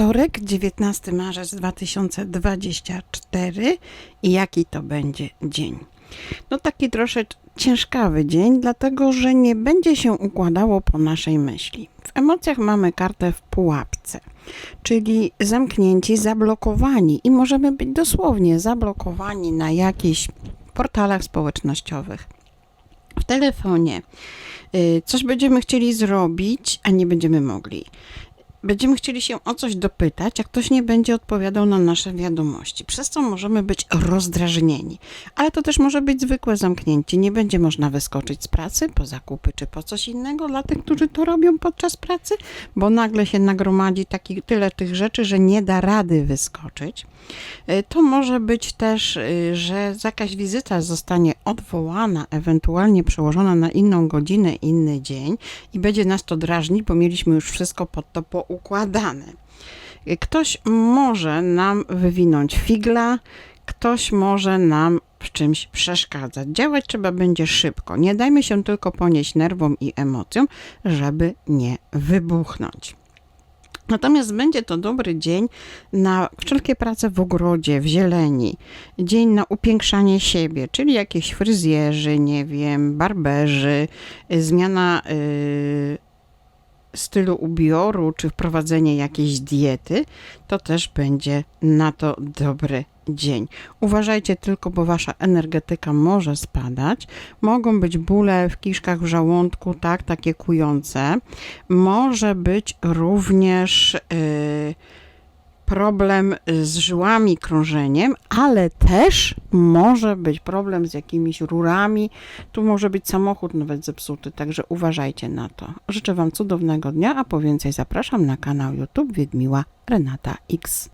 Wtorek, 19 marzec 2024 i jaki to będzie dzień? No taki troszeczkę ciężkawy dzień, dlatego że nie będzie się układało po naszej myśli. W emocjach mamy kartę w pułapce, czyli zamknięci, zablokowani i możemy być dosłownie zablokowani na jakichś portalach społecznościowych, w telefonie. Y, Coś będziemy chcieli zrobić, a nie będziemy mogli będziemy chcieli się o coś dopytać, a ktoś nie będzie odpowiadał na nasze wiadomości. Przez co możemy być rozdrażnieni. Ale to też może być zwykłe zamknięcie. Nie będzie można wyskoczyć z pracy po zakupy czy po coś innego dla tych, którzy to robią podczas pracy, bo nagle się nagromadzi taki, tyle tych rzeczy, że nie da rady wyskoczyć. Y, To może być też, y, że jakaś wizyta zostanie odwołana, ewentualnie przełożona na inną godzinę, inny dzień i będzie nas to drażnić, bo mieliśmy już wszystko pod to poukładane. Ktoś może nam wywinąć figla, ktoś może nam w czymś przeszkadzać. Działać trzeba będzie szybko. Nie dajmy się tylko ponieść nerwom i emocjom, żeby nie wybuchnąć. Natomiast będzie to dobry dzień na wszelkie prace w ogrodzie, w zieleni, dzień na upiększanie siebie, czyli jakieś fryzjerzy, nie wiem, barberzy, zmiana y, stylu ubioru, czy wprowadzenie jakiejś diety, to też będzie na to dobry dzień. Uważajcie tylko, bo wasza energetyka może spadać. Mogą być bóle w kiszkach, w żołądku, tak, takie kujące. Może być również yy, problem z żyłami, krążeniem, ale też może być problem z jakimiś rurami. Tu może być samochód nawet zepsuty, także uważajcie na to. Życzę Wam cudownego dnia, a po więcej zapraszam na kanał YouTube Wiedmiła Renata X.